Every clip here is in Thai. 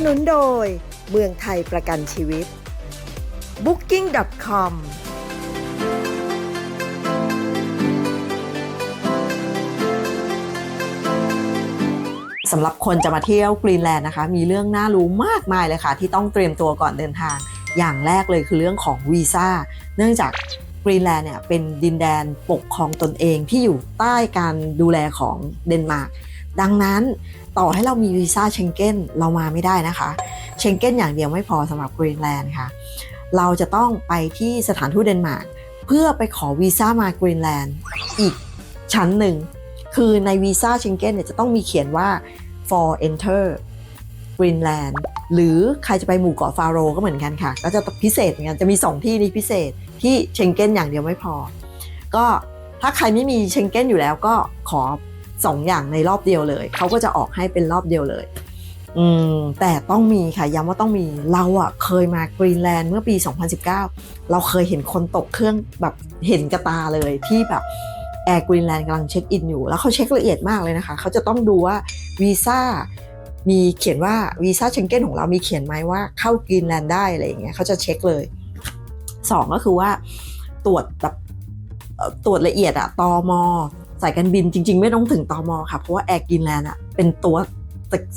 สนุนโดย เมืองไทยประกันชีวิต booking.com สำหรับคนจะมาเที่ยวกรีนแลนด์นะคะ มีเรื่องน่ารู้มากมายเลยค่ะ ที่ต้องเตรียมตัวก่อนเดินทาง อย่างแรกเลยคือเรื่องของวีซ่า เนื่องจากกรีนแลนด์เนี่ยเป็นดินแดนปกครองตนเองที่อยู่ใต้การดูแลของเดนมาร์กดังนั้น ต่อให้เรามีวีซ่าเชงเก้นเรามาไม่ได้นะคะเชงเก้นอย่างเดียวไม่พอสำหรับกรีนแลนด์ค่ะเราจะต้องไปที่สถานทูตเดนมาร์กเพื่อไปขอวีซ่ามากรีนแลนด์อีกชั้นหนึ่ง คือในวีซ่าเชงเก้นเนี่ยจะต้องมีเขียนว่า for enter Greenland หรือใครจะไปหมู่เกาะฟาโรก็เหมือนกันค่ะ ก็จะพิเศษเหมือนกันจะมี 2 ที่นี้พิเศษที่เชงเก้นอย่างเดียวไม่พอ ก็ถ้าใครไม่มีเชงเก้นอยู่แล้วก็ขอ 2ออย่างในรอบเดียวเลย เขาก็จะออกให้เป็นรอบเดียวเลย อืมแต่ต้องมีค่ะย้ำว่าต้องมีเราอะเคยมากรีนแลนด์เมื่อปี 2019 เราเคยเห็นคนตกเครื่องแบบเห็นกระตาเลยที่แบบแอร์กรีนแลนด์กำลังเช็คอินอยู่ แล้วเขาเช็คละเอียดมากเลยนะคะ เขาจะต้องดูว่าวีซ่ามีเขียนว่าวีซ่าเชงเก้นของเรามีเขียนไหมว่าเข้ากรีนแลนด์ได้อะไรอย่างเงี้ยเขาจะเช็คเลยสองก็คือว่าตรวจแบบตรวจละเอียดอะตอม สายการบินจริง ๆ ไม่ต้องถึงตอมค่ะ เพราะว่าแอร์กรีนแลนด์อะเป็นตัว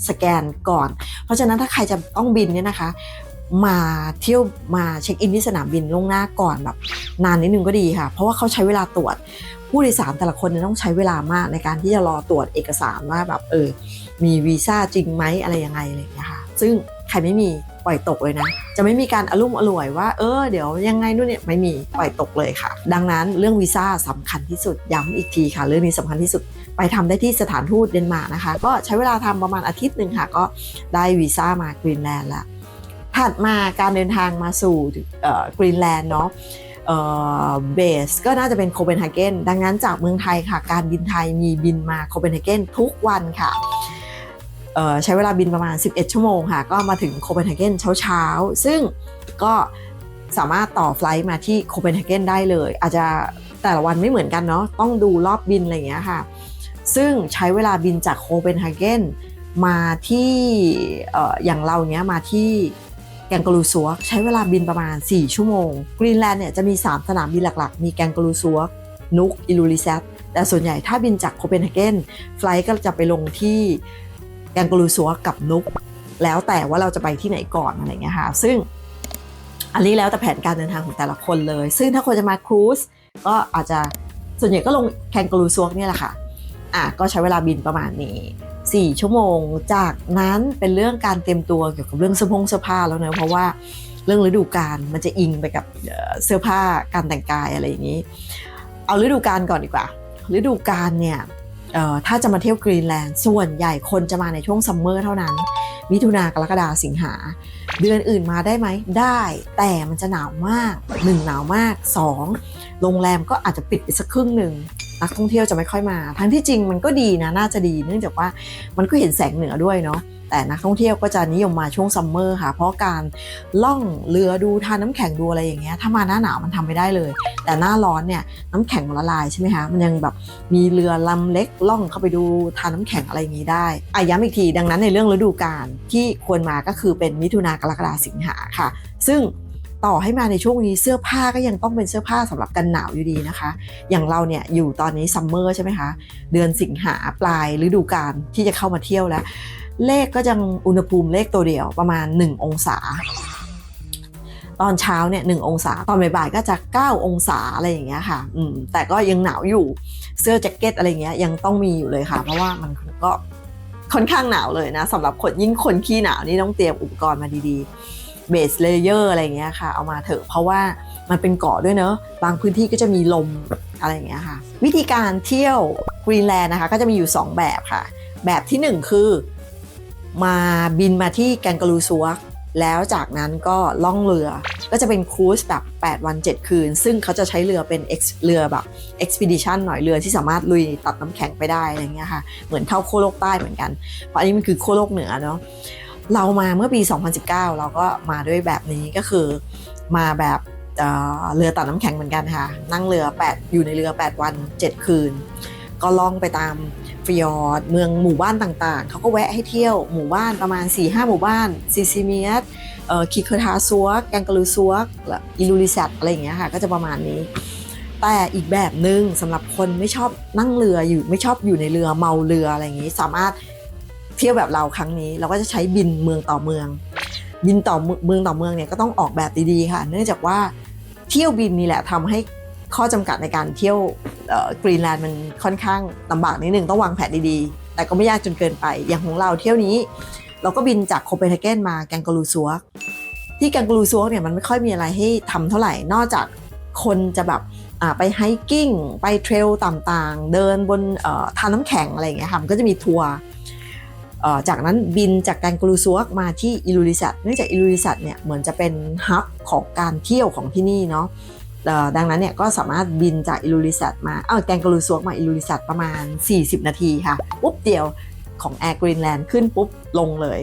สแกนก่อน เพราะฉะนั้นถ้าใครจะต้องบินเนี่ยนะคะ มาเที่ยวมาเช็คอินที่สนามบินล่วงหน้าก่อนแบบ นานนิดนึงก็ดีค่ะ เพราะว่าเขาใช้เวลาตรวจ ผู้โดยสารแต่ละคนต้องใช้เวลามากในการที่จะรอตรวจเอกสารว่าแบบเออมีวีซ่าจริงไหมอะไรยังไงอะไรอย่างเงี้ยค่ะซึ่งใครไม่มี ปล่อยตกเลยนะ จะไม่มีการอารมณ์อร่วยว่าเออเดี๋ยวยังไงนู่นเนี่ยไม่มีปล่อยตกเลยค่ะ ดังนั้นเรื่องวีซ่าสำคัญที่สุดย้ำอีกทีค่ะ เรื่องนี้สำคัญที่สุดไปทำได้ที่สถานทูตเดนมาร์กนะคะ ก็ใช้เวลาทำประมาณอาทิตย์หนึ่งค่ะ ก็ได้วีซ่ามากรีนแลนด์ละถัดมาการเดินทางมาสู่กรีนแลนด์เนาะเบสก็น่าจะเป็นโคเปนเฮเกนดังนั้นจากเมืองไทยค่ะ การบินไทยมีบินมาโคเปนเฮเกนทุกวันค่ะ ใช้เวลาบินประมาณ 11 ชั่วโมงค่ะก็มาถึงโคเปนเฮเกนเช้าๆ ซึ่งก็สามารถต่อไฟลท์มาที่โคเปนเฮเกนได้เลย อาจจะแต่ละวันไม่เหมือนกันเนาะต้องดูรอบบินอะไรอย่างเงี้ยค่ะ ซึ่งใช้เวลาบินจากโคเปนเฮเกนมาที่อย่างเราเนี้ยมาที่แกงกลูซัวใช้เวลาบินประมาณ 4 ชั่วโมงกรีนแลนด์เนี่ยจะมี 3 สนามบินหลักๆ มีแกงกลูซัวนุกอิลูลิเซตแต่ส่วนใหญ่ถ้าบินจากโคเปนเฮเกนไฟลท์ก็จะไปลงที่ แกงกะลูซัวกับนุก แล้วแต่ว่าเราจะไปที่ไหนก่อนอะไรเงี้ยค่ะซึ่งอันนี้แล้วแต่แผนการเดินทางของแต่ละคนเลย ซึ่งถ้าคนจะมาครูซก็อาจจะส่วนใหญ่ก็ลงแคนกะลูซัวกเนี่ยแหละค่ะอะก็ใช้เวลาบินประมาณนี้ 4 ชั่วโมง จากนั้นเป็นเรื่องการเตรียมตัวเกี่ยวกับเรื่องเสื้อผงเสื้อผ้าแล้วเนะเพราะว่าเรื่องฤดูกาลมันจะอิงไปกับเสื้อผ้าการแต่งกายอะไรอย่างนี้ เอาฤดูกาลก่อนดีกว่า ฤดูกาลเนี่ย ถ้าจะมาเที่ยวกรีนแลนด์ส่วนใหญ่คนจะมาในช่วงซัมเมอร์เท่านั้น มิถุนากรกฎาสิงหา เดือนอื่นมาได้ไหมได้ แต่มันจะหนาวมาก 1 หนาวมาก 2 โรงแรมก็อาจจะปิดไปสักครึ่งหนึ่งนักท่องเที่ยวจะไม่ค่อยมา ทั้งที่จริงมันก็ดีนะ น่าจะดี เนื่องจากว่ามันก็เห็นแสงเหนือด้วยเนาะ แต่นักท่องเที่ยวก็จะนิยมมาช่วงซัมเมอร์ค่ะ เพราะการล่องเรือดูทานน้ำแข็งดูอะไรอย่างเงี้ยถ้ามาหน้าหนาวมันทำไม่ได้เลย แต่หน้าร้อนเนี่ยน้ำแข็งมันละลายใช่ไหมคะมันยังแบบมีเรือลำเล็กล่องเข้าไปดูทานน้ำแข็งอะไรอย่างงี้ได้อะย้ำอีกทีดังนั้นในเรื่องฤดูกาลที่ควรมาก็คือเป็นมิถุนากรกฎาสิงหาค่ะ ซึ่งต่อให้มาในช่วงนี้เสื้อผ้าก็ยังต้องเป็นเสื้อผ้าสำหรับกันหนาวอยู่ดีนะคะ อย่างเราเนี่ยอยู่ตอนนี้ซัมเมอร์ใช่ไหมคะ เดือนสิงหาปลายฤดูกาลที่จะเข้ามาเที่ยวแล้ว เลขก็ยังอุณหภูมิเลขตัวเดียวประมาณ 1 องศา ตอนเช้าเนี่ยหองศา ตอนบ่ายๆก็จะ 9 องศาอะไรอย่างเงี้ยค่ะอืมแต่ก็ยังหนาวอยู่เสื้อแจ็คเก็ตอะไรเงี้ยยังต้องมีอยู่เลยค่ะ เพราะว่ามันก็ค่อนข้างหนาวเลยนะสำหรับคนยิ่งคนขี้หนาวนี่ต้องเตรียมอุปกรณ์มาดีๆเบสเลเยอร์อะไรเงี้ยค่ะ เอามาเถอะเพราะว่ามันเป็นเกาะด้วยเนอะบางพื้นที่ก็จะมีลมอะไรอย่างเงี้ยค่ะ วิธีการเที่ยวกรีนแลนด์นะคะ ก็จะมีอยู่ 2 แบบค่ะ แบบที่ 1 คือ มาบินมาที่แกงกลูซัวแล้วจากนั้นก็ล่องเรือก็จะเป็นครูซแบบ 8 วัน 7 คืน ซึ่งเขาจะใช้เรือเป็น ex- เรือแบบ expedition หน่อยเรือที่สามารถลุยตัดน้ำแข็งไปได้อะไรเงี้ยค่ะเหมือนเข้าโคโลกใต้เหมือนกัน เพราะอันนี้มันคือโคโลกเหนือเนาะเรามาเมื่อปี 2019 เราก็มาด้วยแบบนี้ก็คือมาแบบเอ่อเรือตัดน้ำแข็งเหมือนกันค่ะ นั่งเรือ 8 อยู่ในเรือ 8 วัน 7 คืน ก็ล่องไปตาม ฟิยอร์ดเมืองหมู่บ้านต่างๆ เขาก็แวะให้เที่ยวหมู่บ้านประมาณ 4-5หหมู่บ้านซิซิเมียสคิเคอร์ทาซัวกแกงกาลูซัวกอิลูริซัตอะไรอย่างเงี้ยค่ะก็จะประมาณนี้ แต่อีกแบบหนึ่งสำหรับคนไม่ชอบนั่งเรืออยู่ไม่ชอบอยู่ในเรือเมาเรืออะไรอย่างงี้สามารถเที่ยวแบบเราครั้งนี้เราก็จะใช้บินเมืองต่อเมือง บินต่อเมืองต่อเมืองเนี่ยก็ต้องออกแบบดีๆค่ะ เนื่องจากว่าเที่ยวบินนี่แหละทำให้ ข้อจำกัดในการเที่ยวกรีนแลนด์มันค่อนข้างลำบากนิดนึงต้องวางแผนดีๆ แต่ก็ไม่ยากจนเกินไป อย่างของเราเที่ยวนี้ เราก็บินจากโคเปนเฮเกนมาแกงกลูซัวที่แกงกลูซัวเนี่ยมันไม่ค่อยมีอะไรให้ทำเท่าไหร่ นอกจากคนจะแบบไปไฮกิ้ง ไปเทรลต่างๆ เดินบนทานน้ำแข็งอะไรอย่างเงี้ยค่ะมันก็จะมีทัวร์จากนั้นบินจากแกงกลูซัวกมาที่อิลูริสัตเนื่องจากอิลูริสัตเนี่ยเหมือนจะเป็นฮับของการเที่ยวของที่นี่เนาะ ดังนั้นเนี่ยก็สามารถบินจากอิลูริสัตมาเออแกงกาลูซัวกมาอิลูริสัตประมาณ 40 นาทีค่ะปุ๊บเดียวของ Air Greenland ขึ้นปุ๊บลงเลย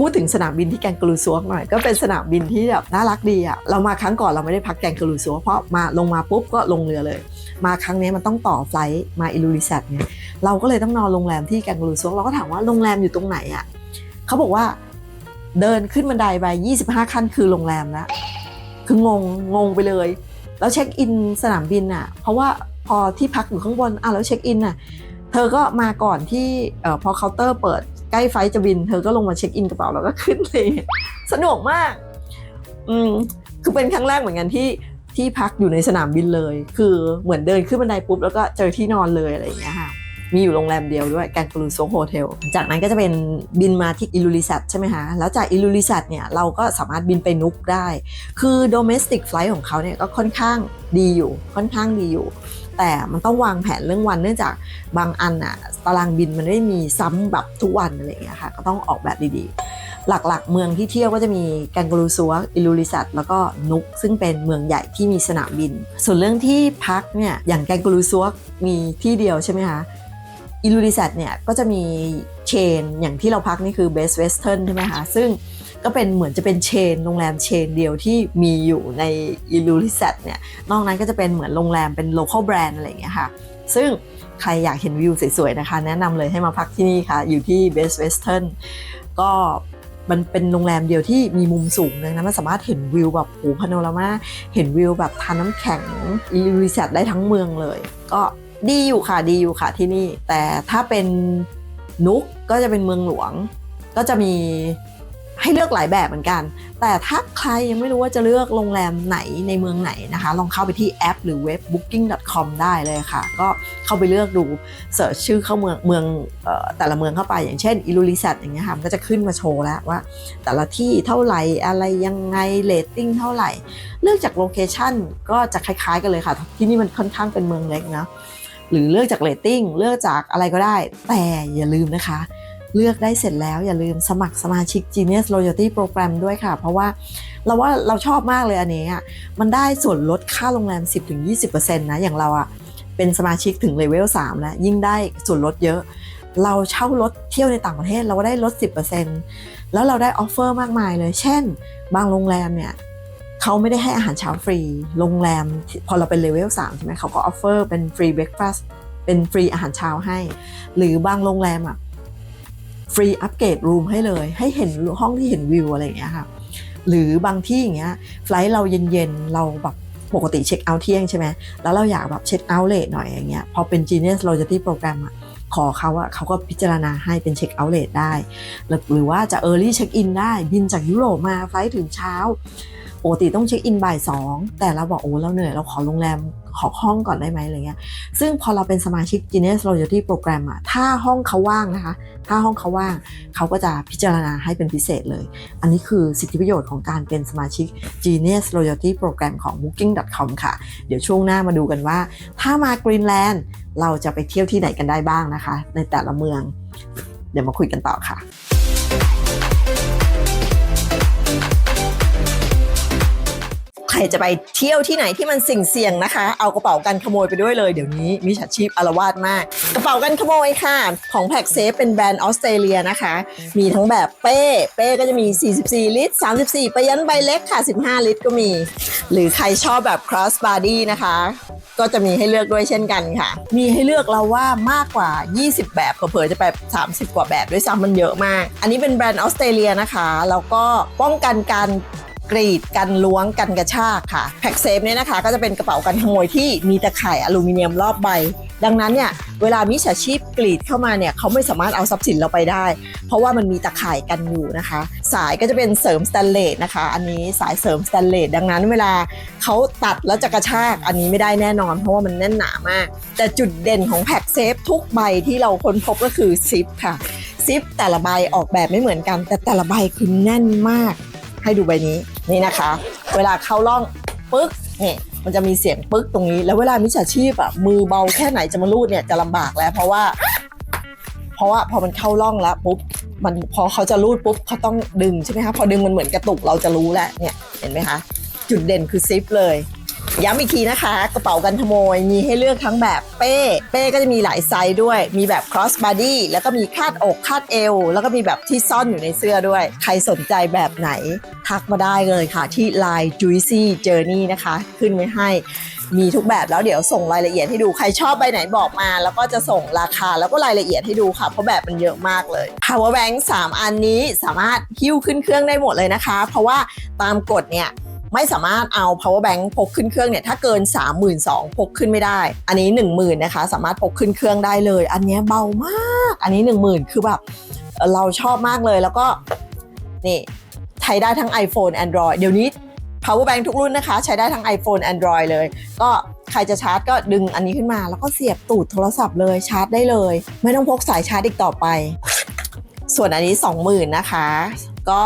พูดถึงสนามบินที่แกงกาลูซัวกหน่อยก็เป็นสนามบินที่แบบน่ารักดีอะเรามาครั้งก่อนเราไม่ได้พักแกงกาลูซัวกเพราะมาลงมาปุ๊บก็ลงเรือเลย มาครั้งนี้มันต้องต่อไฟล์มาอิลูริสัตเนี่ยเราก็เลยต้องนอนโรงแรมที่แกงกาลูซัวกเราก็ถามว่าโรงแรมอยู่ตรงไหนอะเขาบอกว่าเดินขึ้นบันไดไป 25 ขั้นคือโรงแรมแล้ว คืองงงงไปเลย แล้วเช็คอินสนามบินอะเพราะว่าพอที่พักอยู่ข้างบนอะแล้วเช็คอินอะเธอก็มาก่อนที่เออพอเคาน์เตอร์เปิดใกล้ไฟจะบิน เธอก็ลงมาเช็คอินกระเป๋าแล้วก็ขึ้นเลยสนุกมาก อืมคือเป็นครั้งแรกเหมือนกันที่ที่พักอยู่ในสนามบินเลย คือเหมือนเดินขึ้นบันไดปุ๊บแล้วก็เจอที่นอนเลยอะไรอย่างเงี้ยค่ะ มีอยู่โรงแรมเดียวด้วยแกงกรูโซโฮเทลจากนั้นก็จะเป็นบินมาที่อิลูริสัตใช่ไหมคะแล้วจากอิลูริสัตเนี่ยเราก็สามารถบินไปนุกได้ คือโดเมสติกไฟล์ของเขาเนี่ยก็ค่อนข้างดีอยู่ค่อนข้างดีอยู่ แต่มันต้องวางแผนเรื่องวันเนื่องจากบางอันอะตารางบินมันไม่ได้มีซ้ำแบบทุกวันอะไรอย่างเงี้ยค่ะก็ต้องออกแบบดีๆ หลักๆ เมืองที่เที่ยวก็จะมีแกงกรูซัวอิลูริสัตแล้วก็นุก ซึ่งเป็นเมืองใหญ่ที่มีสนามบิน ส่วนเรื่องที่พักเนี่ยอย่างแกงกรูซัวมีที่เดียวใช่ไหมคะ อิลูริสัตเนี่ยก็จะมีเชนอย่างที่เราพักนี่คือ Best Western ใช่ไหมคะซึ่งก็เป็นเหมือนจะเป็นเชนโรงแรมเชนเดียวที่มีอยู่ในอิลูริสัตเนี่ยนอกนั้นก็จะเป็นเหมือนโรงแรมเป็น local brand อะไรอย่างเงี้ยค่ะซึ่งใครอยากเห็นวิวสวยๆนะคะ แนะนำเลยให้มาพักที่นี่ค่ะ อยู่ที่ Best Western ก็มันเป็นโรงแรมเดียวที่มีมุมสูงดังนั้นมันสามารถเห็นวิวแบบโหพาโนรามาเห็นวิวแบบทานน้ำแข็งอิลิซัตได้ทั้งเมืองเลย ก็ ดีอยู่ค่ะดีอยู่ค่ะที่นี่ แต่ถ้าเป็นนุกก็จะเป็นเมืองหลวง ก็จะมีให้เลือกหลายแบบเหมือนกัน แต่ถ้าใครยังไม่รู้ว่าจะเลือกโรงแรมไหนในเมืองไหนนะคะ ลองเข้าไปที่แอปหรือเว็บ booking.com ได้เลยค่ะ ก็เข้าไปเลือกดูเสิร์ชชื่อเข้าเมืองเมืองออแต่ละเมืองเข้าไป อย่างเช่นอิลูริสัตอย่างเงี้ยค่ะ มันก็จะขึ้นมาโชว์แล้วว่า แต่ละที่เท่าไหร่อะไรยังไงเรตติ้งเท่าไหร่ เลือกจากโลเคชันก็จะคล้ายๆกันเลยค่ะ ที่นี่มันค่อนข้างเป็นเมืองเล็กนะ หรือเลือกจากเรตติ้งเลือกจากอะไรก็ได้ แต่อย่าลืมนะคะ เลือกได้เสร็จแล้วอย่าลืมสมัครสมาชิก Genius Loyalty Program ด้วยค่ะ เพราะว่าเราว่าเราชอบมากเลยอันนี้อะมันได้ส่วนลดค่าโรงแรม 10-20%นะอย่างเราอะเป็นสมาชิกถึงเลเวล3แล้วยิ่งได้ส่วนลดเยอะเราเช่ารถเที่ยวในต่างประเทศเราก็ได้ลด 10%แล้วเราได้ออฟเฟอร์มากมายเลย เช่น บางโรงแรมเนี่ย เขาไม่ได้ให้อาหารเช้าฟรี โรงแรมพอเราเป็นเลเวล3ใช่ไหมเขาก็ออฟเฟอร์เป็นฟรีเบรคฟาสต์เป็นฟรีอาหารเช้าให้ หรือบางโรงแรมอะฟรีอัปเกรดรูมให้เลย ให้เห็นห้องที่เห็นวิวอะไรอย่างเงี้ยค่ะ หรือบางที่อย่างเงี้ยไฟล์เราเย็นๆ เราแบบปกติเช็คเอาท์เที่ยงใช่ไหมแล้วเราอยากแบบเช็คเอาท์เลทหน่อยอย่างเงี้ย พอเป็น Genius Loyalty Program อะขอเขาอะเขาก็พิจารณาให้เป็นเช็คเอาท์เลทได้ หรือหรือว่าจะ Early Check In ได้ บินจากยุโรปมาไฟล์ถึงเช้า ปกติต้องเช็คอินบ่ายสองแต่เราบอกโอ้เราเหนื่อยเราขอโรงแรมขอห้องก่อนได้ไหมอะไรเงี้ยซึ่งพอเราเป็นสมาชิก Genius Loyalty Program อะถ้าห้องเขาว่างนะคะ ถ้าห้องเขาว่างเขาก็จะพิจารณาให้เป็นพิเศษเลย อันนี้คือสิทธิประโยชน์ของการเป็นสมาชิก Genius Loyalty Program ของ Booking.com ค่ะ เดี๋ยวช่วงหน้ามาดูกันว่า ถ้ามากรีนแลนด์เราจะไปเที่ยวที่ไหนกันได้บ้างนะคะ ในแต่ละเมือง เดี๋ยวมาคุยกันต่อค่ะ รจะไปเที่ยวที่ไหนที่มันสิ่งเสี่ยงนะคะ เอากระเป๋ากันขโมยไปด้วยเลยเดี๋ยวนี้มิจฉาชีพอารวาสมาก กระเป๋ากันขโมยค่ะ ของแพ็กเซฟเป็นแบรนด์ออสเตรเลียนะคะ มีทั้งแบบเป้ เป้ก็จะมี 44 ลิตร 34 ไปยันใบเล็กค่ะ 15 ลิตรก็มี หรือใครชอบแบบ cross body นะคะ ก็จะมีให้เลือกด้วยเช่นกันค่ะ มีให้เลือกเราว่ามากกว่า 20 แบบเผลอจะแบบ30 กว่าแบบด้วยซ้ำมันเยอะมาก อันนี้เป็นแบรนด์ออสเตรเลียนะคะ แล้วก็ป้องกันการ กรีดกันล้วงกันกระชากค่ะแพ็กเซฟเนี่ยนะคะก็จะเป็นกระเป๋ากันขโมยที่มีตะข่ายอลูมิเนียมรอบใบ ดังนั้นเนี่ยเวลามิจฉาชีพกรีดเข้ามาเนี่ยเขาไม่สามารถเอาทรัพย์สินเราไปได้ เพราะว่ามันมีตะข่ายกันอยู่นะคะ สายก็จะเป็นเสริมสแตนเลสนะคะ อันนี้สายเสริมสแตนเลสดังนั้นเวลาเขาตัดแล้วจะกระชากอันนี้ไม่ได้แน่นอน เพราะว่ามันแน่นหนามาก แต่จุดเด่นของแพ็กเซฟทุกใบที่เราค้นพบก็คือซิปค่ะซิปแต่ละใบออกแบบไม่เหมือนกัน แต่แต่ละใบคือแน่นมาก ให้ดูใบนี้ นี่นะคะ เวลาเข้าร่องปึ๊กเนี่ยมันจะมีเสียงปึ๊กตรงนี้ แล้วเวลามิจฉาชีพอะมือเบาแค่ไหนจะมาลูดเนี่ยจะลำบากแล้ว เพราะว่า เพราะว่าพอมันเข้าร่องแล้วปุ๊บมันพอเขาจะลูดปุ๊บเขาต้องดึงใช่ไหมคะพอดึงมันเหมือนกระตุกเราจะรู้แล้วเนี่ยเห็นไหมคะจุดเด่นคือซิปเลย ย้ำอีกทีนะคะ กระเป๋ากันขโมยมีให้เลือกทั้งแบบเป้ เป้ก็จะมีหลายไซส์ด้วย มีแบบ cross body แล้วก็มีคาดอกคาดเอว แล้วก็มีแบบที่ซ่อนอยู่ในเสื้อด้วย ใครสนใจแบบไหน ทักมาได้เลยค่ะ ที่ Line Juicy Journey นะคะ ขึ้นไว้ให้มีทุกแบบแล้วเดี๋ยวส่งรายละเอียดให้ดูใครชอบใบไหนบอกมา แล้วก็จะส่งราคาแล้วก็รายละเอียดให้ดูค่ะ เพราะแบบมันเยอะมากเลย power bank 3 อันนี้สามารถหิ้วขึ้นเครื่องได้หมดเลยนะคะ เพราะว่าตามกฎเนี่ย ไม่สามารถเอา power bank พกขึ้นเครื่องเนี่ยถ้าเกิน 32,000พกขึ้นไม่ได้ อันนี้ 10,000นะคะ สามารถพกขึ้นเครื่องได้เลย อันเนี้ยเบามาก อันนี้ 10,000 คือแบบเอ่อเราชอบมากเลยแล้วก็นี่ใช้ได้ทั้ง iPhone Android เดี๋ยวนี้ power bank ทุกรุ่นนะคะ ใช้ได้ทั้ง iPhone Android เลย ก็ใครจะชาร์จก็ดึงอันนี้ขึ้นมา แล้วก็เสียบตูดโทรศัพท์เลยชาร์จได้เลย ไม่ต้องพกสายชาร์จอีกต่อไป ส่วนอันนี้ 20,000นะคะ ก็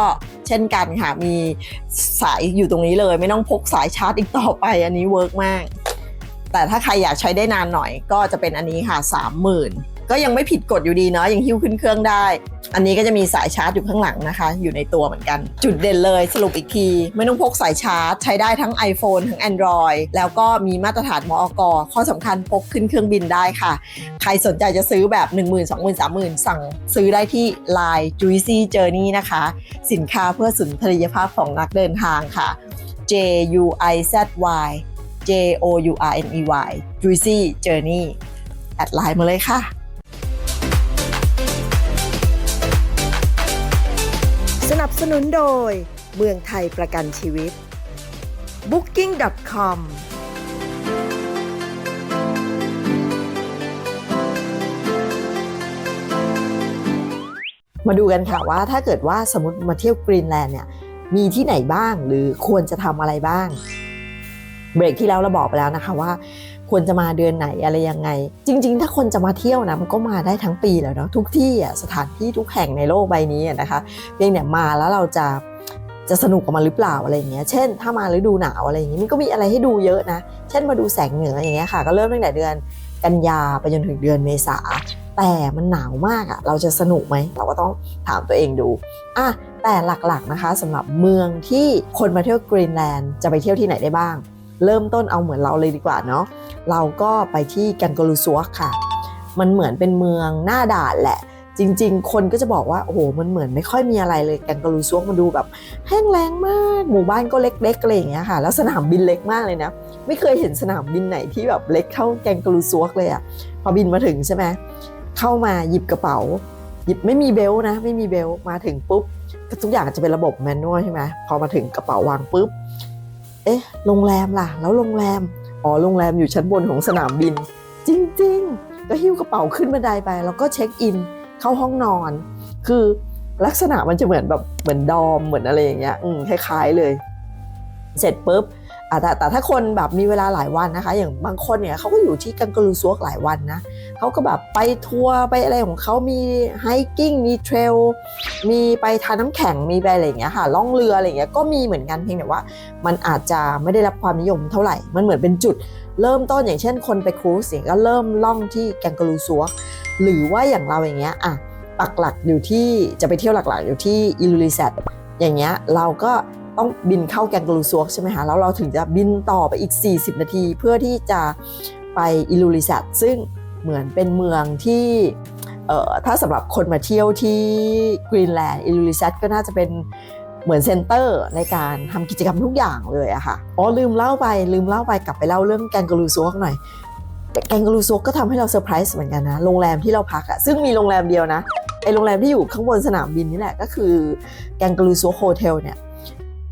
เช่นกันค่ะ มีสายอยู่ตรงนี้เลย ไม่ต้องพกสายชาร์จอีกต่อไป อันนี้เวิร์กมาก แต่ถ้าใครอยากใช้ได้นานหน่อยก็จะเป็นอันนี้ค่ะ 30,000 ก็ยังไม่ผิดกฎอยู่ดีเนาะยังหิ้วขึ้นเครื่องได้ อันนี้ก็จะมีสายชาร์จอยู่ข้างหลังนะคะ อยู่ในตัวเหมือนกัน จุดเด่นเลยสรุปอีกที ไม่ต้องพกสายชาร์จ ใช้ได้ทั้ง iPhone ทั้ง Android แล้วก็มีมาตรฐานมอก ข้อสำคัญพกขึ้นเครื่องบินได้ค่ะ ใครสนใจจะซื้อแบบ 1 0 0 0 0 20,000 30,000 สั่งซื้อได้ที่ Line Juicy Journey นะคะ สินค้าเพื่อสุนทรียภาพของนักเดินทางค่ะ J U I Z Y J O U R N E Y Juicy Journey แอดไลน์มาเลยค่ะ บสนุนโดย เมืองไทยประกันชีวิต booking.com มาดูกันค่ะว่าถ้าเกิดว่าสมมติมาเที่ยวกรีนแลนด์เนี่ยมีที่ไหนบ้างหรือควรจะทำอะไรบ้าง เบรกที่แล้วเราบอกไปแล้วนะคะว่า ควรจะมาเดือนไหนอะไรยังไง จริง ๆ ถ้าคนจะมาเที่ยวนะมันก็มาได้ทั้งปีแล้วเนาะทุกที่อะสถานที่ทุกแห่งในโลกใบนี้นะคะเพียงแต่มาแล้วเราจะจะสนุกกับมันหรือเปล่าอะไรอย่างเงี้ย เช่น ถ้ามาฤดูหนาวอะไรอย่างงี้มันก็มีอะไรให้ดูเยอะนะ เช่นมาดูแสงเหนืออย่างเงี้ยค่ะ ก็เริ่มตั้งแต่เดือนกันยาไปจนถึงเดือนเมษา แต่มันหนาวมากอะ่ะ เราจะสนุกไหม เราก็ต้องถามตัวเองดู อะ แต่หลักๆนะคะสำหรับเมืองที่คนมาเที่ยวกรีนแลนด์จะไปเที่ยวที่ไหนได้บ้าง เริ่มต้นเอาเหมือนเราเลยดีกว่าเนาะเราก็ไปที่กันกรูซัวค่ะ มันเหมือนเป็นเมืองหน้าด่านแหละ จริง ๆ คนก็จะบอกว่าโอ้โหมันเหมือนไม่ค่อยมีอะไรเลยกันกรูซัวมันดูแบบแห้งแล้งมากหมู่บ้านก็เล็กๆอะไรอย่างเงี้ยค่ะ แล้วสนามบินเล็กมากเลยนะ ไม่เคยเห็นสนามบินไหนที่แบบเล็กเท่าแกงกรูซัวเลยอะพอบินมาถึงใช่ไหมเข้ามาหยิบกระเป๋า หยิบไม่มีเบลนะ ไม่มีเบลมาถึงปุ๊บทุกอย่างจะเป็นระบบแมนนวลใช่ไหมพอมาถึงกระเป๋าวางปุ๊บ อ๊ะ โรงแรมล่ะ แล้วโรงแรม อ๋อ โรงแรมอยู่ชั้นบนของสนามบิน จริง ๆ ก็หิ้วกระเป๋าขึ้นบันไดไป แล้วก็เช็คอิน เข้าห้องนอน คือลักษณะมันจะเหมือนแบบเหมือนดอมเหมือนอะไรอย่างเงี้ย อืมคล้าย ๆเลย เสร็จปุ๊บแต่แต่ถ้าคนแบบมีเวลาหลายวันนะคะ อย่างบางคนเนี่ยเขาก็อยู่ที่กังกรูซวกหลายวันนะ เขาก็แบบไปทัวร์ไปอะไรของเขามีไฮกิ้งมีเทรลมีไปทานน้ำแข็งมีไปอะไรอย่างเงี้ยค่ะล่องเรืออะไรอย่างเงี้ยก็มีเหมือนกันเพียงแต่ว่า มันอาจจะไม่ได้รับความนิยมเท่าไหร่ มันเหมือนเป็นจุดเริ่มต้นอย่างเช่น คนไปครูซเนี่ยก็เริ่มล่องที่แกงกรูซัวหรือว่าอย่างเราอย่างเงี้ยอะปักหลักอยู่ที่จะไปเที่ยวหลักๆ อยู่ที่อิลูลิเซตอย่างเงี้ยเราก็ต้องบินเข้าแกงกรูซัวใช่ไหมคะแล้วเราถึงจะบินต่อไปอีก 40 นาทีเพื่อที่จะไปอิลูลิเซตซึ่ง เหมือนเป็นเมืองที่ถ้าสำหรับคนมาเที่ยวที่กรีนแลนด์อิลูลิเซตก็น่าจะเป็นเหมือนเซ็นเตอร์ในการทำกิจกรรมทุกอย่างเลยอะค่ะอ๋อลืมเล่าไปลืมเล่าไปกลับไปเล่าเรื่องแกงกะลูซวกหน่อยแต่แกงกะลูซวกก็ทำให้เราเซอร์ไพรส์เหมือนกันนะโรงแรมที่เราพักอะซึ่งมีโรงแรมเดียวนะไอโรงแรมที่อยู่ข้างบนสนามบินนี่แหละก็คือแกงกะลูซวกโฮเทลเนี่ย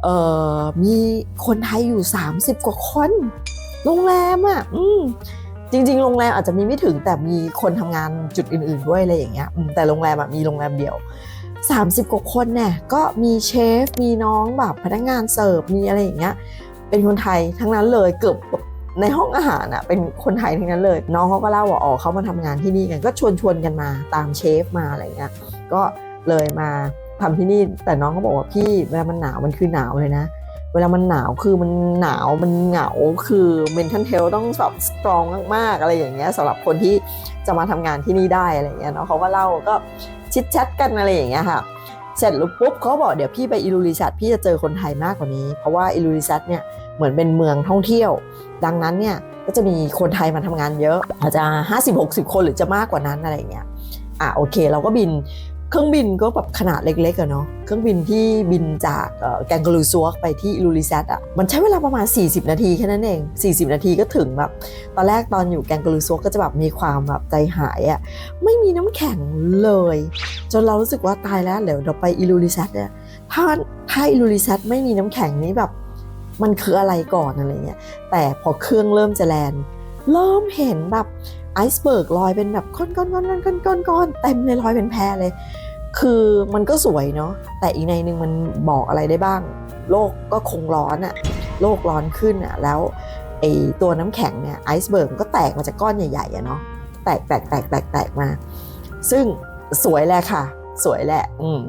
เออมีคนไทยอยู่ 30 กว่าคน โรงแรมอะอืม จริง ๆ โรงแรมอาจจะมีไม่ถึงแต่มีคนทำงานจุดอื่น ๆ ด้วยอะไรอย่างเงี้ยแต่โรงแรมมีโรงแรมเดียว 30 กว่าคนเนี่ยก็มีเชฟ มีน้องแบบพนักงานเสิร์ฟมีอะไรอย่างเงี้ยเป็นคนไทยทั้งนั้นเลยเกือบในห้องอาหารอะเป็นคนไทยทั้งนั้นเลย น้องเขาก็เล่าว่าอ๋อเขามาทำงานที่นี่กันก็ชวนชวนกันมาตามเชฟมาอะไรเงี้ยก็เลยมาทำที่นี่แต่น้องเขาบอกว่าพี่เวลามันหนาวมันคือหนาวเลยนะ เวลามันหนาวคือมันหนาวมันเหงาคือ mental health ต้องแบบ strong มากๆอะไรอย่างเงี้ยสำหรับคนที่จะมาทำงานที่นี่ได้อะไรเงี้ยเนาะเขาก็เล่าก็ชิดแชทกันอะไรอย่างเงี้ยค่ะเสร็จแล้วปุ๊บเขาบอกเดี๋ยวพี่ไปอิลูริชัดพี่จะเจอคนไทยมากกว่านี้ เพราะว่าอิลูริชัดเนี่ยเหมือนเป็นเมืองท่องเที่ยว ดังนั้นเนี่ยก็จะมีคนไทยมาทำงานเยอะอาจจะ 50-60 คนหรือจะมากกว่านั้นอะไรเงี้ยอะโอเค เราก็บิน เครื่องบินก็แบบขนาดเล็กๆอะเนาะ เครื่องบินที่บินจากเอ่อแกงกลูซวกไปที่ลูริชัดอะมันใช้เวลาประมาณ 40 นาทีแค่นั้นเอง 40 นาทีก็ถึงแบบ ตอนแรกตอนอยู่แกงกลูซวกก็จะแบบมีความแบบใจหายอะไม่มีน้ำแข็งเลย จนเรารู้สึกว่าตายแล้วเดี๋ยวเราไปอิลูริเซตเนี่ย ถ้าถ้าอิลูริเซตไม่มีน้ำแข็งนี้แบบมันคืออะไรก่อนอะไรเงี้ย แต่พอเครื่องเริ่มจะแลนด์เริ่มเห็นแบบไอซ์เบิร์กลอยเป็นแบบก้อนก้อนก้อนก้อนก้อนก้อนก้อนเต็มเลยลอยเป็นแพรเลย คือมันก็สวยเนาะแต่อีกในหนึ่งมันบอกอะไรได้บ้าง โลกก็คงร้อนอะโลกร้อนขึ้นอะแล้วไอตัวน้ำแข็งเนี่ยไอซ์เบิร์กก็แตกมาจากก้อนใหญ่ๆอะเนาะแตกแตกแตกแตกแตกมา ซึ่งสวยแหละค่ะ สวยแหละ อืม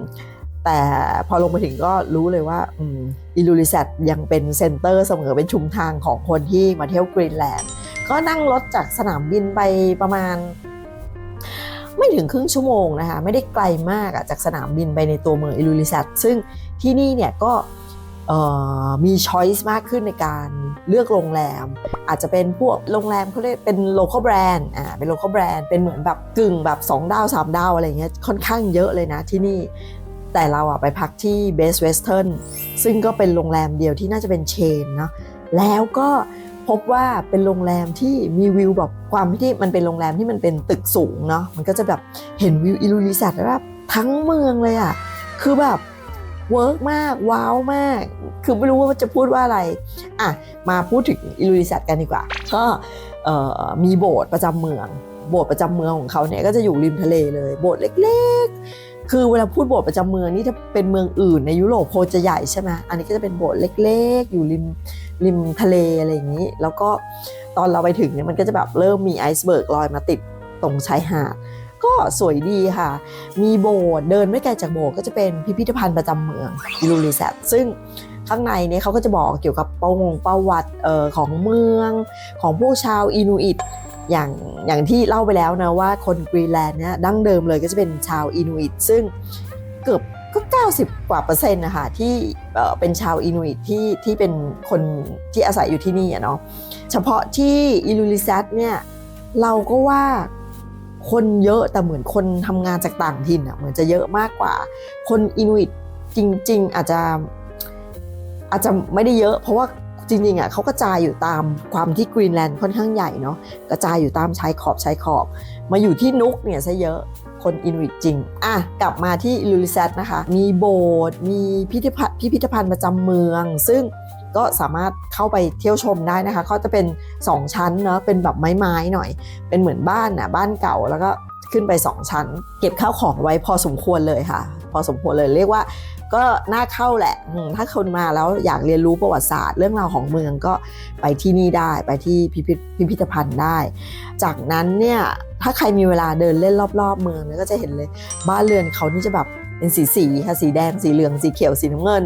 แต่พอลงไปถึงก็รู้เลยว่าอิลูริแซตยังเป็นเซ็นเตอร์เสมอเป็นชุมทางของคนที่มาเที่ยวกรีนแลนด์ ก็นั่งรถจากสนามบินไปประมาณ ไม่ถึงครึ่งชั่วโมงนะคะ ไม่ได้ไกลมากจากสนามบินไปในตัวเมืองอิลูริแซตซึ่งที่นี่เนี่ยก็มีช้อยส์มากขึ้นในการเลือกโรงแรม อาจจะเป็นพวกโรงแรมเขาเรียกเป็น local brand อ่าเป็น local brand เป็นเหมือนแบบกึ่งแบบ 2 ดาว 3 ดาว อะไรเงี้ยค่อนข้างเยอะเลยนะที่นี่แต่เราอะไปพักที่ Best Western ซึ่งก็เป็นโรงแรมเดียวที่น่าจะเป็นเชนเนาะแล้วก็ พบว่าเป็นโรงแรมที่มีวิวแบบความที่มันเป็นโรงแรมที่มันเป็นตึกสูงเนาะมันก็จะแบบเห็นวิวอิลูริสัตแบบทั้งเมืองเลยอะคือแบบเวิร์กมากว้าวมาก คือไม่รู้ว่าจะพูดว่าอะไรอะมาพูดถึงอิลูริสัตกันดีกว่า ก็เอ่อมีโบสถ์ประจำเมือง โบสถ์ประจำเมืองของเขาเนี่ยก็จะอยู่ริมทะเลเลย โบสถ์เล็กๆ คือเวลาพูดโบสถ์ประจำเมืองนี่ถ้าเป็นเมืองอื่นในยุโรปโคจะใหญ่ใช่ไหมอันนี้ก็จะเป็นโบสถ์เล็ก ๆ อยู่ริม ริมทะเลอะไรอย่างนี้ แล้วก็ตอนเราไปถึงเนี่ยมันก็จะแบบเริ่มมีไอซ์เบิร์กลอยมาติดตรงชายหาดก็สวยดีค่ะ มีโบสถ์เดินไม่ไกลจากโบสถ์ก็จะเป็นพิพิธภัณฑ์ประจำเมืองอิลูริแซตซึ่งข้างในเนี่ยเขาก็จะบอกเกี่ยวกับประวงประวัติเอ่อของเมืองของพวกชาวอินูอิตอย่างอย่างที่เล่าไปแล้วนะว่าคนกรีนแลนด์เนี่ยดั้งเดิมเลยก็จะเป็นชาวอินูอิตซึ่งเกือบ ก็ 90 กว่าเปอร์เซ็นต์นะคะที่เป็นชาวอินูอิตที่ที่เป็นคนที่อาศัยอยู่ที่นี่อะเนาะเฉพาะที่อิลูลิซัตเนี่ยเราก็ว่าคนเยอะแต่เหมือนคนทำงานจากต่างถิ่นอะเหมือนจะเยอะมากกว่า คนอินูอิตจริง ๆ อาจจะอาจจะไม่ได้เยอะ เพราะว่าจริงๆอะเขากระจายอยู่ตามความที่กรีนแลนด์ค่อนข้างใหญ่เนาะกระจายอยู่ตามชายขอบชายขอบ มาอยู่ที่นุกเนี่ยซะเยอะ คนอินวิตจริง อะ กลับมาที่ลูลิเซตนะคะ มีโบสถ์มีพิพิธภัณฑ์พิพิธภัณฑ์ประจำเมือง ซึ่งก็สามารถเข้าไปเที่ยวชมได้นะคะ เขาจะเป็น 2 ชั้นเนาะเป็นแบบไม้ๆหน่อย เป็นเหมือนบ้านน่ะบ้านเก่าแล้วก็ขึ้นไป 2 ชั้น เก็บข้าวของไว้พอสมควรเลยค่ะ พอสมควรเลยเรียกว่าก็น่าเข้าแหละ ถ้าคนมาแล้วอยากเรียนรู้ประวัติศาสตร์เรื่องราวของเมืองก็ไปที่นี่ได้ไปที่พิพิธภัณฑ์ได้ จากนั้นเนี่ย ถ้าใครมีเวลาเดินเล่นรอบ ๆ เมืองเนี่ยก็จะเห็นเลย บ้านเรือนเขานี่จะแบบเป็นสีสีๆค่ะสีแดงสีเหลืองสีเขียวสีน้ำเงิน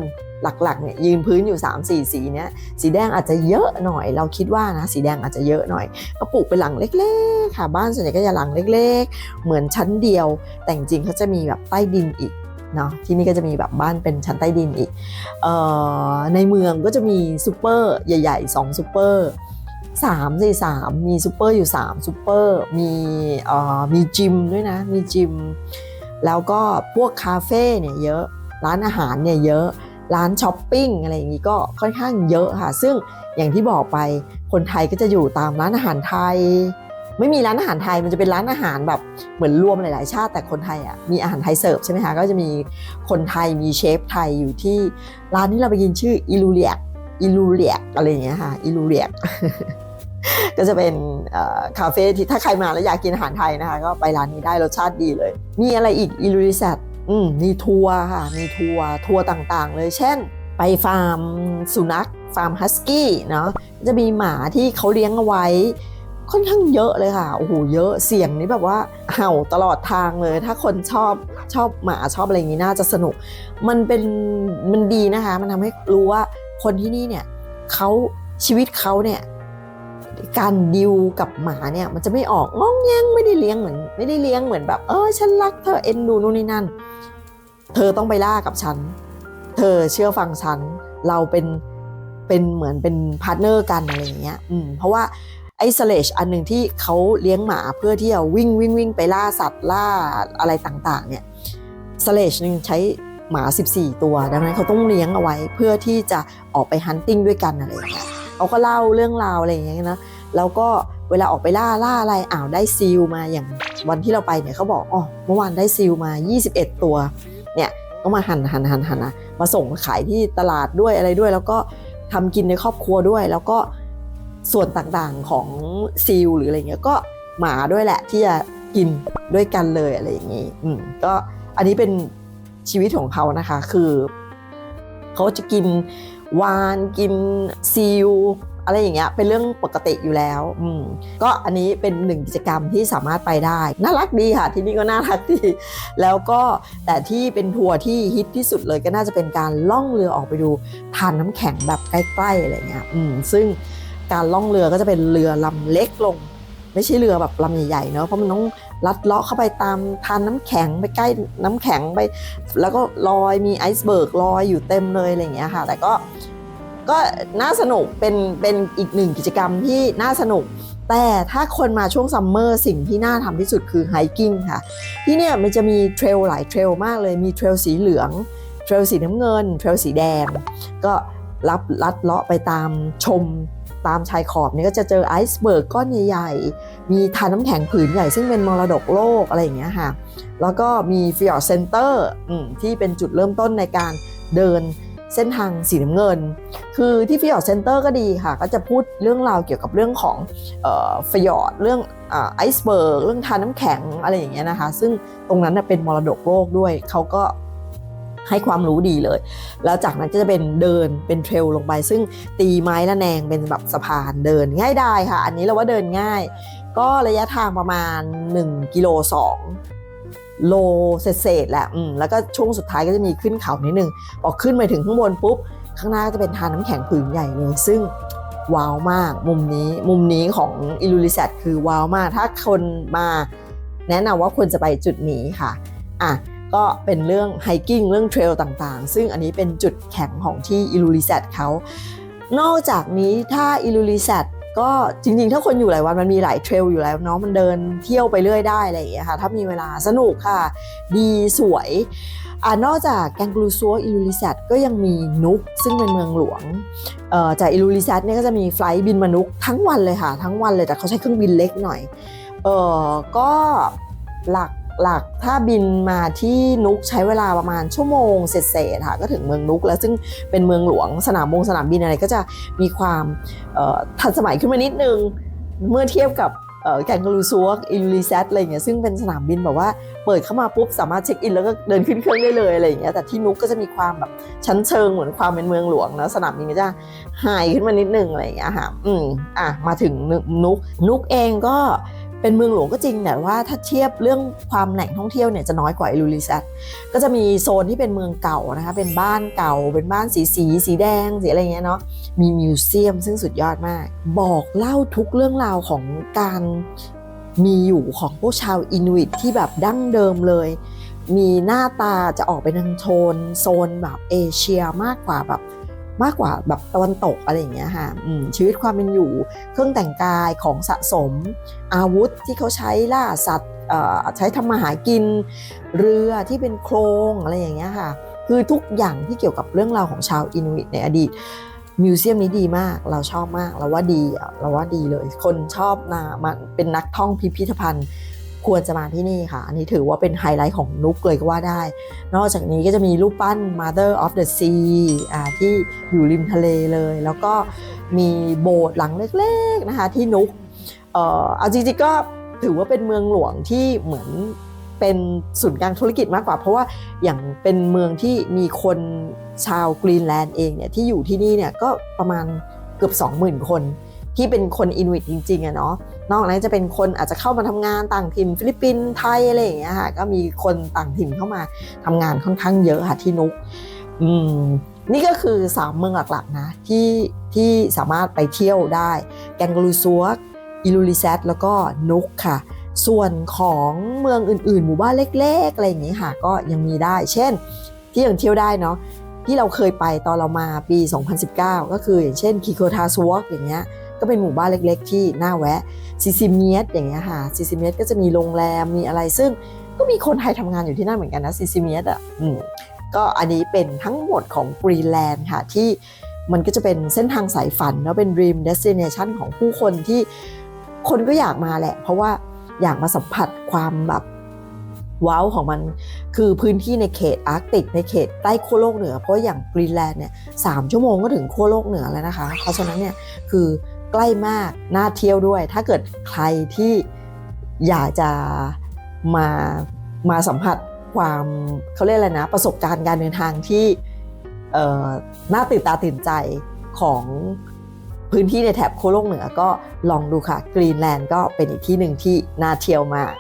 หลักๆเนี่ยยืนพื้นอยู่ 3 4 สีเนี้ยสีแดงอาจจะเยอะหน่อย เราคิดว่านะสีแดงอาจจะเยอะหน่อยก็ปลูกเป็นหลังเล็กๆ ค่ะ บ้านส่วนใหญ่ก็จะหลังเล็ก ๆ เหมือนชั้นเดียว แต่จริงเขาจะมีแบบใต้ดินอีกเนาะที่นี่ก็จะมีแบบบ้านเป็นชั้นใต้ดินอีกออในเมืองก็จะมีซูเปอร์ใหญ่ๆ2ซูเปอร์ สามสี่สามมีซูเปอร์อยู่3ซูเปอร์มีเอ่อมีจิมด้วยนะ มีจิม แล้วก็พวกคาเฟ่เนี่ยเยอะ ร้านอาหารเนี่ยเยอะ ร้านช้อปปิ้งอะไรอย่างนี้ก็ค่อนข้างเยอะค่ะ ซึ่งอย่างที่บอกไปคนไทยก็จะอยู่ตามร้านอาหารไทย ไม่มีร้านอาหารไทยมันจะเป็นร้านอาหารแบบเหมือนรวมหลาย ๆ ชาติแต่คนไทยอะมีอาหารไทยเสิร์ฟใช่ไหมคะก็จะมีคนไทยมีเชฟไทยอยู่ที่ร้านที่เราไปกินชื่ออิลูเลียก อิลูเลียกอะไรอย่างเงี้ยค่ะอิลูเลียกก็จะเป็นคาเฟ่ที่ถ้าใครมาแล้วอยากกินอาหารไทยนะคะ ก็ไปร้านนี้ได้รสชาติดีเลย มีอะไรอีกอิลูริซัตอืมมีทัวร์ค่ะ มีทัวร์ทัวร์ต่างๆ เลย เช่น ไปฟาร์มสุนัข ฟาร์มฮัสกี้เนาะจะมีหมาที่เขาเลี้ยงเอาไว้ ค่อนข้างเยอะเลยค่ะ โอ้โห เยอะเสียงนี่แบบว่าเห่าตลอดทางเลย ถ้าคนชอบชอบหมาชอบอะไรอย่างนี้น่าจะสนุก มันเป็นมันดีนะคะ มันทำให้รู้ว่า คนที่นี่เนี่ยเขาชีวิตเขาเนี่ยการดิวกับหมาเนี่ยมันจะไม่ออกง้องแงงไม่ได้เลี้ยงเหมือน ไม่ได้เลี้ยงเหมือนแบบ เออฉันรักเธอเอ็นดูนู่นนี่นั่น เธอต้องไปล่ากับฉัน เธอเชื่อฟังฉัน เราเป็นเป็นเหมือนเป็นพาร์ทเนอร์กันอะไรอย่างเงี้ยอืมเพราะว่าไอ้สเลชอันหนึ่งที่เขาเลี้ยงหมาเพื่อที่จะวิ่งวิ่งวิ่งไปล่าสัตว์ล่าอะไรต่างๆ เนี่ยสเลชหนึ่งใช้ หมา 14 ตัว ดังนั้นเขาต้องเลี้ยงเอาไว้ เพื่อที่จะออกไปฮันติ้งด้วยกันอะไรอย่างเงี้ยเขาก็เล่าเรื่องราวอะไรอย่างเงี้ยนะแล้วก็เวลาออกไปล่าล่าอะไรอ้าวได้ซีลมาอย่างวันที่เราไปเนี่ยเขาบอกอ๋อเมื่อวานได้ซีลมา 21 ตัวเนี่ยก็มาหันหันหันหันนะมาส่งขายที่ตลาดด้วยอะไรด้วย แล้วก็ทำกินในครอบครัวด้วย แล้วก็ส่วนต่างๆของซีลหรืออะไรเงี้ยก็หมาด้วยแหละที่จะกินด้วยกันเลยอะไรอย่างนี้อืมก็อันนี้เป็น ชีวิตของเขานะคะ คือ เขาจะกินวานกินซีลอะไรอย่างเงี้ยเป็นเรื่องปกติอยู่แล้วอืมก็อันนี้เป็นหนึ่งกิจกรรมที่สามารถไปได้ น่ารักดีค่ะ ที่นี่ก็น่ารักดี แล้วก็แต่ที่เป็นทัวร์ที่ฮิตที่สุดเลยก็น่าจะเป็นการล่องเรือออกไปดูทานน้ำแข็งแบบใกล้ๆอะไรเงี้ยอืมซึ่งการล่องเรือก็จะเป็นเรือลำเล็กลง ไม่ใช่เรือแบบลำใหญ่ๆเนอะเพราะมันต้องลัดเลาะเข้าไปตามทานน้ำแข็งไปใกล้น้ำแข็งไป แล้วก็ลอยมีไอซ์เบิร์กลอยอยู่เต็มเลยอะไรอย่างเงี้ยค่ะ แต่ก็ก็น่าสนุกเป็นเป็นอีกหนึ่งกิจกรรมที่น่าสนุก แต่ถ้าคนมาช่วงซัมเมอร์สิ่งที่น่าทำที่สุดคือไฮกิ้งค่ะ ที่เนี่ยมันจะมีเทรลหลายเทรลมากเลยมีเทรลสีเหลืองเทรลสีน้ำเงินเทรลสีแดง ก็รับลัดเลาะไปตามชม ตามชายขอบเนี่ยก็จะเจอไอซ์เบิร์กก้อนใหญ่ๆ มีทานน้ำแข็งผืนใหญ่ซึ่งเป็นมรดกโลกอะไรอย่างเงี้ยค่ะ แล้วก็มีฟิออร์เซ็นเตอร์ที่เป็นจุดเริ่มต้นในการเดินเส้นทางสีน้ำเงิน คือที่ฟิออร์เซ็นเตอร์ก็ดีค่ะ ก็จะพูดเรื่องราวเกี่ยวกับเรื่องของฟิออร์เรื่องไอซ์เบิร์กเรื่องทานน้ำแข็งอะไรอย่างเงี้ยนะคะ ซึ่งตรงนั้นเป็นมรดกโลกด้วยเขาก็ ให้ความรู้ดีเลย แล้วจากนั้นก็จะเป็นเดินเป็นเทรลลงไป ซึ่งตีไม้ละแนงเป็นแบบสะพานเดินง่ายได้ค่ะ อันนี้เราว่าเดินง่าย ก็ระยะทางประมาณ 1กิโล2โลเศษๆแหละอืมแล้วก็ช่วงสุดท้ายก็จะมีขึ้นเขานิดนึงพอขึ้นไปถึงข้างบนปุ๊บ ข้างหน้าก็จะเป็นทานน้ำแข็งผืนใหญ่เลย ซึ่งว้าวมาก มุมนี้มุมนี้ของอิลูลิเซตคือว้าวมาก ถ้าคนมาแนะนำว่าควรจะไปจุดนี้ค่ะอะ ก็เป็นเรื่องไฮกิ้งเรื่องเทรลต่างๆ ซึ่งอันนี้เป็นจุดแข็งของที่อิลูลิเซตเขานอกจากนี้ถ้าอิลูลิเซตก็จริงๆ ถ้าคนอยู่หลายวันมันมีหลายเทรลอยู่แล้วเนาะมันเดินเที่ยวไปเรื่อยได้อะไรอย่างเงี้ยค่ะถ้ามีเวลาสนุกค่ะ ดีสวยอ่านอกจากแกงกลูซัวอิลูลิเซตก็ยังมีนุกซึ่งเป็นเมืองหลวงจากอิลูลิเซตเนี่ยก็จะมีไฟล์บินมานุกทั้งวันเลยค่ะ ทั้งวันเลยแต่เขาใช้เครื่องบินเล็กหน่อยเออก็หลัก หลักถ้าบินมาที่นุกใช้เวลาประมาณชั่วโมงเศษๆค่ะก็ถึงเมืองนุกแล้วซึ่งเป็นเมืองหลวงสนามบงสนามบินอะไรก็จะมีความทันสมัยขึ้นมานิดนึงเมื่อเทียบกับแกงกลูซัวอิลลิเซตอะไรเงี้ยซึ่งเป็นสนามบินแบบว่าเปิดเข้ามาปุ๊บสามารถเช็คอินแล้วก็เดินขึ้นเครื่องได้เลยอะไรเงี้ยแต่ที่นุกก็จะมีความแบบชั้นเชิงเหมือนความเป็นเมืองหลวงนะสนามบินก็จะไฮขึ้นมานิดนึงอะไรเงี้ยค่ะอืมอะมาถึงนุกนุกเองก็ เป็นเมืองหลวงก็จริงแต่ว่าถ้าเทียบเรื่องความแหล่งท่องเที่ยวเนี่ยจะน้อยกว่าอิลูลิเซตก็จะมีโซนที่เป็นเมืองเก่านะคะเป็นบ้านเก่า เป็นบ้านสีสีสีแดงสีอะไรเงี้ยเนาะมีมิวเซียมซึ่งสุดยอดมาก บอกเล่าทุกเรื่องราวของการมีอยู่ของพวกชาวอินุอิตที่แบบดั้งเดิมเลย มีหน้าตาจะออกไปทางโทนโซนแบบเอเชียมากกว่าแบบ มากกว่าแบบตะวันตกอะไรอย่างเงี้ยค่ะชีวิตความเป็นอยู่ เครื่องแต่งกายของสะสม อาวุธที่เขาใช้ล่าสัตว์ใช้ทำมาหากิน เรือที่เป็นโครงอะไรอย่างเงี้ยค่ะ คือทุกอย่างที่เกี่ยวกับเรื่องราวของชาวอินวิตในอดีตมิวเซียมนี้ดีมากเราชอบมากเราว่าดีเราว่าดีเลย คนชอบนามาเป็นนักท่องพิพิธภัณฑ์ ควรจะมาที่นี่ค่ะ อันนี้ถือว่าเป็นไฮไลท์ของนุกเลยก็ว่าได้ นอกจากนี้ก็จะมีรูปปั้น Mother of the Sea อ่าที่อยู่ริมทะเลเลย แล้วก็มีโบสถ์หลังเล็กๆนะคะที่นุกเอ่อเอาจริงๆก็ถือว่าเป็นเมืองหลวงที่เหมือนเป็นศูนย์กลางธุรกิจมากกว่า เพราะว่าอย่างเป็นเมืองที่มีคนชาวกรีนแลนด์เองเนี่ยที่อยู่ที่นี่เนี่ยก็ประมาณเกือบ 20,000 คน ที่เป็นคนอินวิตจริงๆอะเนาะนอกนั้นจะเป็นคนอาจจะเข้ามาทำงานต่างถิ่นฟิลิปปินส์ไทยอะไรอย่างเงี้ยค่ะก็มีคนต่างถิ่นเข้ามาทำงานค่อนข้างเยอะค่ะที่นุกอืมนี่ก็คือ 3 เมืองหลักๆนะที่ที่สามารถไปเที่ยวได้ แกงกลูซัวอิลูลิเซตแล้วก็นุกค่ะ ส่วนของเมืองอื่นๆ หมู่บ้านเล็กๆอะไรอย่างงี้ค่ะก็ยังมีได้ เช่น ที่ยังเที่ยวได้เนาะที่เราเคยไปตอนเรามาปี 2019 ก็คืออย่างเช่นคิโคทาซัวกอย่างเงี้ย ก็เป็นหมู่บ้านเล็ก ๆ ที่น่าแวะซิซิเมียสอย่างเงี้ยค่ะซิซิเมียสก็จะมีโรงแรมมีอะไรซึ่งก็มีคนไทยทำงานอยู่ที่นั่นเหมือนกันนะซิซิเมียสอะก็อันนี้เป็นทั้งหมดของกรีแลนด์ค่ะที่มันก็จะเป็นเส้นทางสายฝันแล้วเป็น dream destination ของผู้คนที่คนก็อยากมาแหละ เพราะว่าอยากมาสัมผัสความแบบว้าวของมันคือพื้นที่ในเขตอาร์กติกในเขตใต้ขั้วโลกเหนือ เพราะอย่างกรีนแลนด์เนี่ยสามชั่วโมงก็ถึงขั้วโลกเหนือแล้วนะคะ เพราะฉะนั้นเนี่ยคือ ใกล้มากน่าเที่ยวด้วย ถ้าเกิดใครที่อยากจะมามาสัมผัสความเขาเรียกอะไรนะ ประสบการณ์การเดินทางที่น่าตื่นตาตื่นใจของพื้นที่ในแถบโคโลกเหนือก็ลองดูค่ะกรีนแลนด์ก็เป็นอีกที่หนึ่งที่น่าเที่ยวมาก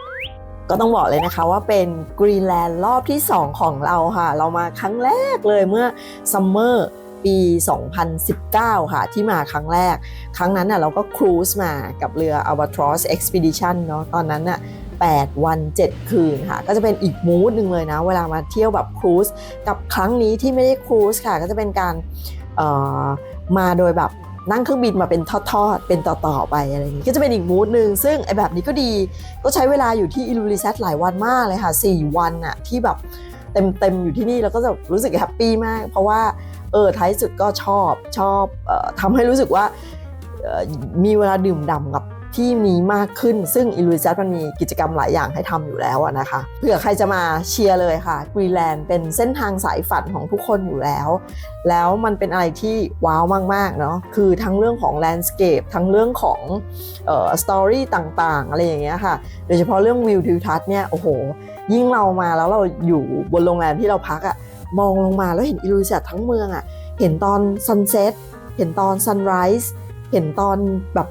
ก็ต้องบอกเลยนะคะว่าเป็นกรีนแลนด์รอบที่ 2 ของเราค่ะ เรามาครั้งแรกเลยเมื่อซัมเมอร์ ปี 2019 ค่ะ ที่มาครั้งแรก ครั้งนั้นน่ะเราก็ครูซมากับเรือ Albatross Expedition เนาะตอนนั้นน่ะ8 วัน 7 คืนค่ะ ก็จะเป็นอีกมูดหนึ่งเลยนะ เวลามาเที่ยวแบบครูซกับครั้งนี้ที่ไม่ได้ครูซค่ะ ก็จะเป็นการเออมาโดยแบบนั่งเครื่องบินมาเป็นทอดๆ เป็นต่อๆไปอะไรอย่างนี้ ก็จะเป็นอีกมูดหนึ่งซึ่งไอ้แบบนี้ก็ดี ก็ใช้เวลาอยู่ที่อิลูลิเซตหลายวันมากเลยค่ะ 4 วันอะที่แบบเต็มๆอยู่ที่นี่แล้วก็จะรู้สึกแฮปปี้มาก เพราะว่า เออท้ายสุดก็ชอบชอบออทำให้รู้สึกว่ามีเวลาดื่มด่ำกับที่นี้มากขึ้น ซึ่งอิลูลิเซตมันมีกิจกรรมหลายอย่างให้ทำอยู่แล้วนะคะเผื่อใครจะมาเชียร์เลยค่ะกรีแลนด์เป็นเส้นทางสายฝันของทุกคนอยู่แล้ว แล้วมันเป็นอะไรที่ว้าวมากๆเนาะคือทั้งเรื่องของแลนด์สเคปทั้งเรื่องของออสตอรี่ต่างๆ อะไรอย่างเงี้ยค่ะ โดยเฉพาะเรื่องวิวทิวทัศน์เนี่ยโอ้โห ยิ่งเรามาแล้วเราอยู่บนโรงแรมที่เราพักอะ มองลงมาแล้วเห็นอิลูชัทั้งเมืองอะเห็นตอนซันเซ็ตเห็นตอนซันไรส์เห็นตอนแบบ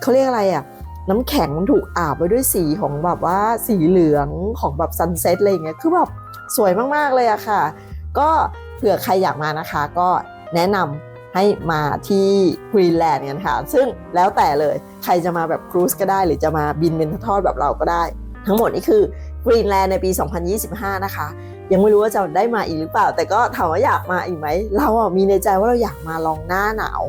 เขาเรียกอะไรอะน้ำแข็งมันถูกอาบไปด้วยสีของแบบว่าสีเหลืองของแบบซันเซ็ตอะไรเงี้ยคือแบบสวยมาก ๆ เลยอะค่ะ ก็เผื่อใครอยากมานะคะ ก็แนะนำให้มาที่กรีนแลนด์กันค่ะ ซึ่งแล้วแต่เลยใครจะมาแบบครูซก็ได้ หรือจะมาบินเป็นทอดแบบเราก็ได้ ทั้งหมดนี่คือกรีนแลนด์ในปี 2025 นะคะ ยังไม่รู้ว่าจะได้มาอีกหรือเปล่า แต่ก็ถามว่าอยากมาอีกไหมเราอะมีในใจว่าเราอยากมาลองหน้าหนาว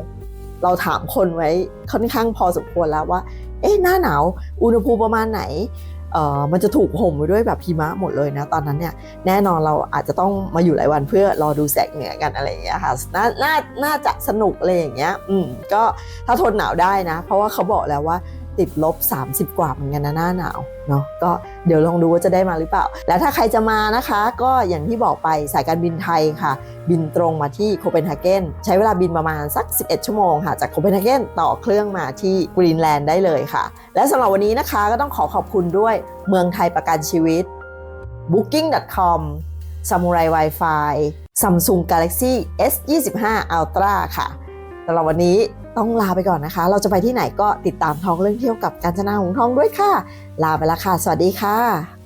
เราถามคนไว้ค่อนข้างพอสมควรแล้วว่า เอ๊ะหน้าหนาว อุณหภูมิประมาณไหนเอ่อมันจะถูกห่มไปด้วยแบบหิมะหมดเลยนะตอนนั้นเนี่ยแน่นอนเราอาจจะต้องมาอยู่หลายวันเพื่อรอดูแสงเหนือกันอะไรอย่างเงี้ยค่ะน่าน่าน่าจะสนุกอะไรอย่างเงี้ยอืมก็ถ้าทนหนาวได้นะ เพราะว่าเขาบอกแล้วว่า ติดลบ 30 กว่าเหมือนกันนะหน้าหนาวเนาะก็เดี๋ยวลองดูว่าจะได้มาหรือเปล่า แล้วถ้าใครจะมานะคะ ก็อย่างที่บอกไปสายการบินไทยค่ะ บินตรงมาที่โคเปนเฮเกนใช้เวลาบินประมาณสัก 11 ชั่วโมงค่ะ จากโคเปนเฮเกนต่อเครื่องมาที่กรีนแลนด์ได้เลยค่ะ และสำหรับวันนี้นะคะก็ต้องขอขอบคุณด้วยเมืองไทยประกันชีวิต booking.com Samurai Wi-Fi Samsung Galaxy S25 Ultra ค่ะสำหรับวันนี้ ต้องลาไปก่อนนะคะ เราจะไปที่ไหนก็ติดตามท้องเรื่องเที่ยวกับการจนาหงทองด้วยค่ะ ลาไปแล้วค่ะ สวัสดีค่ะ